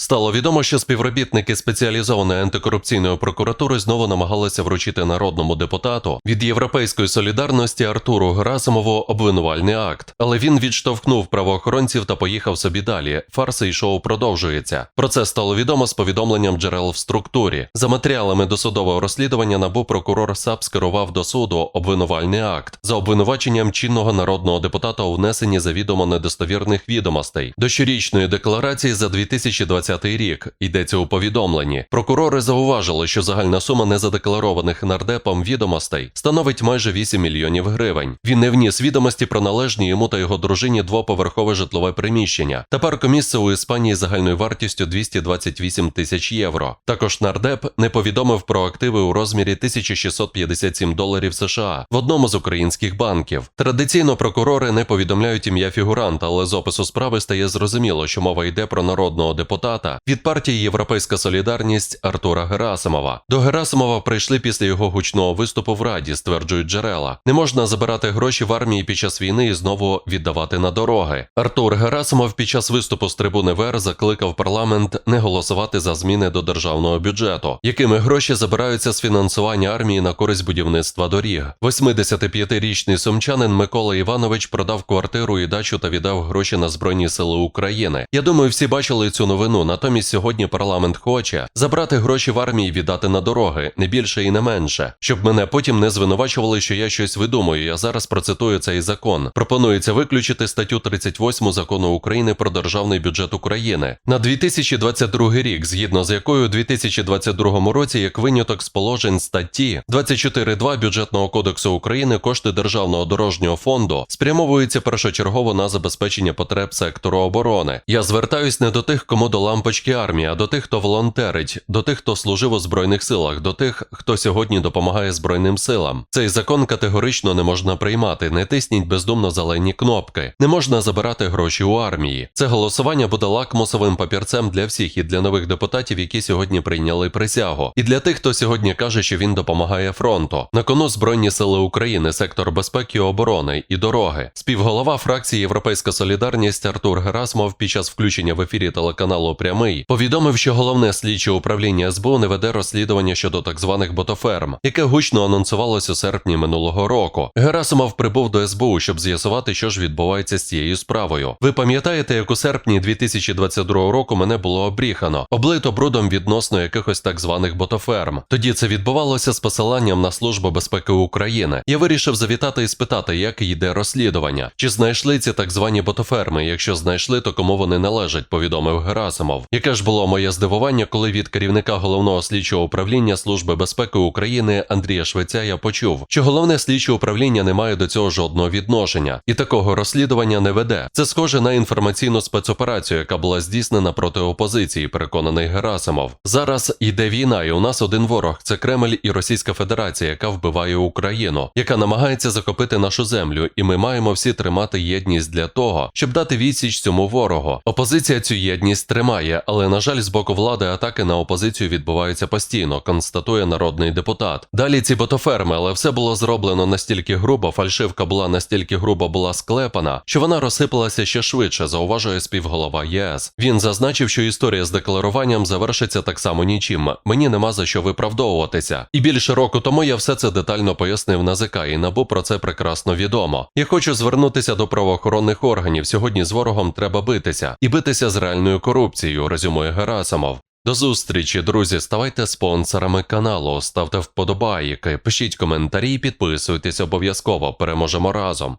Стало відомо, що співробітники спеціалізованої антикорупційної прокуратури знову намагалися вручити народному депутату від Європейської солідарності Артуру Герасимову обвинувальний акт, але він відштовхнув правоохоронців та поїхав собі далі. Фарси і шоу продовжується. Про це стало відомо з повідомленням джерел в структурі. За матеріалами досудового розслідування набу прокурор САП скерував до суду обвинувальний акт за обвинуваченням чинного народного депутата у внесенні завідомо недостовірних відомостей до щорічної декларації за 2020 рік. Йдеться у повідомленні. Прокурори зауважили, що загальна сума незадекларованих нардепом відомостей становить майже 8 мільйонів гривень. Він не вніс відомості про належні йому та його дружині двоповерхове житлове приміщення. Тепер комісце у Іспанії загальною вартістю 228 тисяч євро. Також нардеп не повідомив про активи у розмірі 1657 доларів США в одному з українських банків. Традиційно прокурори не повідомляють ім'я фігуранта, але з опису справи стає зрозуміло, що мова йде про народного депутата від партії Європейська Солідарність Артура Герасимова. До Герасимова прийшли після його гучного виступу в Раді, стверджують джерела. Не можна забирати гроші в армії під час війни і знову віддавати на дороги. Артур Герасимов під час виступу з трибуни ВР закликав парламент не голосувати за зміни до державного бюджету, якими гроші забираються з фінансування армії на користь будівництва доріг. 85-річний сумчанин Микола Іванович продав квартиру і дачу та віддав гроші на Збройні Сили України. Я думаю, всі бачили цю новину. Натомість сьогодні парламент хоче забрати гроші в армії і віддати на дороги, не більше і не менше, щоб мене потім не звинувачували, що я щось видумую. Я зараз процитую цей закон. Пропонується виключити статтю 38 закону України про державний бюджет України на 2022 рік, згідно з якою у 2022 році, як виняток з положень статті 24.2 бюджетного кодексу України, кошти державного дорожнього фонду спрямовуються першочергово на забезпечення потреб сектору оборони. Я звертаюсь не до тих, кому до лампочки армії, а до тих, хто волонтерить, до тих, хто служив у збройних силах, до тих, хто сьогодні допомагає збройним силам. Цей закон категорично не можна приймати. Не тисніть бездумно зелені кнопки. Не можна забирати гроші у армії. Це голосування буде лакмусовим папірцем для всіх і для нових депутатів, які сьогодні прийняли присягу, і для тих, хто сьогодні каже, що він допомагає фронту. На кону збройні сили України, сектор безпеки оборони і дороги. Співголова фракції Європейська Солідарність Артур Герасмов під час включення в ефірі телеканалу Прямий повідомив, що головне слідче управління СБУ не веде розслідування щодо так званих ботоферм, яке гучно анонсувалось у серпні минулого року. Герасимов прибув до СБУ, щоб з'ясувати, що ж відбувається з цією справою. Ви пам'ятаєте, як у серпні 2022 року мене було обріхано, облито брудом відносно якихось так званих ботоферм. Тоді це відбувалося з посиланням на службу безпеки України. Я вирішив завітати і спитати, як йде розслідування, чи знайшли ці так звані ботоферми. Якщо знайшли, то кому вони належать, повідомив Герасимов. Яке ж було моє здивування, коли від керівника головного слідчого управління Служби безпеки України Андрія Швеця я почув, що головне слідче управління не має до цього жодного відношення і такого розслідування не веде. Це схоже на інформаційну спецоперацію, яка була здійснена проти опозиції, переконаний Герасимов. Зараз йде війна, і у нас один ворог це Кремль і Російська Федерація, яка вбиває Україну, яка намагається захопити нашу землю, і ми маємо всі тримати єдність для того, щоб дати відсіч цьому ворогу. Опозиція цю єдність тримає, але на жаль, з боку влади атаки на опозицію відбуваються постійно, констатує народний депутат. Далі ці ботоферми, але все було зроблено настільки грубо, фальшивка була настільки грубо була склепана, що вона розсипалася ще швидше, зауважує співголова ЄС. Він зазначив, що історія з декларуванням завершиться так само нічим. Мені нема за що виправдовуватися. І більше року тому я все це детально пояснив на ЗК, і набу про це прекрасно відомо. Я хочу звернутися до правоохоронних органів. Сьогодні з ворогом треба битися і битися з реальною корупцією, резюмує Герасимов. До зустрічі, друзі. Ставайте спонсорами каналу, ставте вподобайки, пишіть коментарі, підписуйтесь обов'язково. Переможемо разом.